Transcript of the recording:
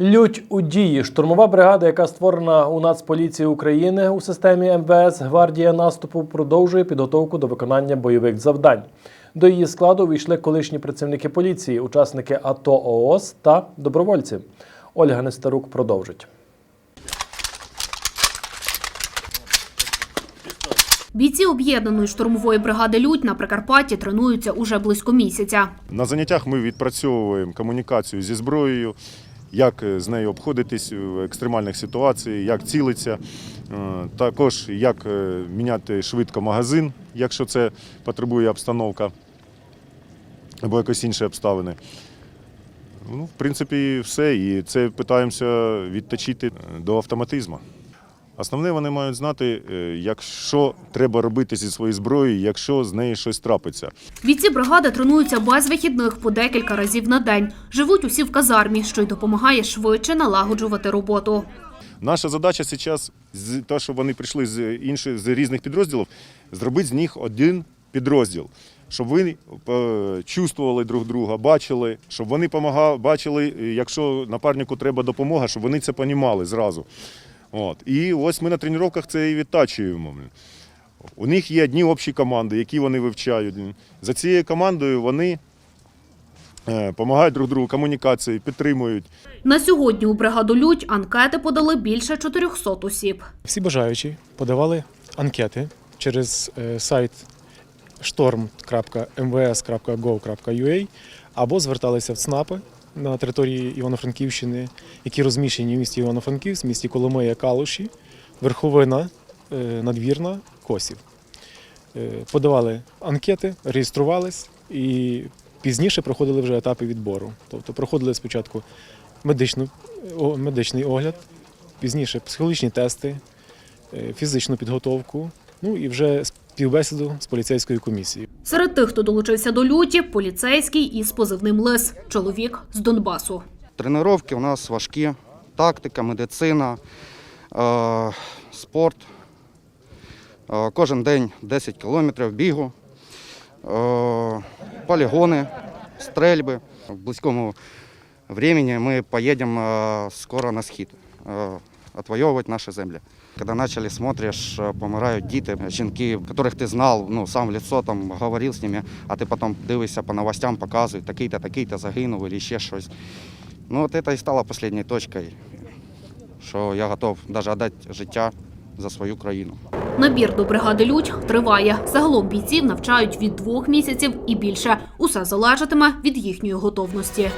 Лють у дії. Штурмова бригада, яка створена у Нацполіції України у системі МВС Гвардія наступу, продовжує підготовку до виконання бойових завдань. До її складу увійшли колишні працівники поліції, учасники АТО ООС та добровольці. Ольга Нестерук продовжить. Бійці об'єднаної штурмової бригади Людь на Прикарпатті тренуються уже близько місяця. На заняттях ми відпрацьовуємо комунікацію зі зброєю, як е, з нею обходитись в екстремальних ситуаціях, як цілитися, е, також як е, міняти швидко магазин, якщо це потребує обстановка або якось інші обставини. Ну, в принципі, все. І це питаємося відточити до автоматизму. Основне, вони мають знати, е, якщо треба робити зі своєю зброєю, якщо з нею щось трапиться. Бійці бригади тренуються без вихідних по декілька разів на день. Живуть усі в казармі, що й допомагає швидше налагоджувати роботу. Наша задача зараз, з те, що вони прийшли з інших з різних підрозділів, зробити з них один підрозділ, щоб вони е, чувствували друг друга, бачили, щоб вони помагали, бачили, е, якщо напарнику треба допомога, щоб вони це понімали зразу. От. І ось ми на тренуваннях це і відтачуємо. У них є одні общі команди, які вони вивчають. За цією командою вони допомагають друг другу комунікації, підтримують. На сьогодні у бригаду Людь анкети подали більше 400 осіб. Всі бажаючі подавали анкети через е, сайт storm.mvs.gov.ua або зверталися в ЦНАПи на території Івано-Франківщини, які розміщені в місті Івано-Франківськ, місті Коломия, Калуші, Верховина, е, Надвірна, Косів. Е, Подавали анкети, реєструвались і пізніше проходили вже етапи відбору. Тобто проходили спочатку медичну, медичний огляд, пізніше психологічні тести, е, фізичну підготовку, ну і вже співбесіду з поліцейською комісією. Серед тих, хто долучився до люті, поліцейський із позивним Лис, чоловік з Донбасу. Тренування у нас важкі, тактика, медицина, е, спорт. Е, Кожен день 10 кілометрів бігу, е, полігони, стрельби. В близькому времени ми поїдемо скоро на схід, е, отвоювати наші землі. Коли почали смотриш, е, помирають діти, жінки, яких ти знав, ну, сам в лицо, там, говорив з ними, а ти потім дивишся по новостям, показують, такий-то, такий-то загинув, або ще щось. Ну, от це і стало останньою точкою, що я готов навіть віддати життя за свою країну. Набір до бригади Людь триває. Загалом бійців навчають від двох місяців і більше. Усе залежатиме від їхньої готовності.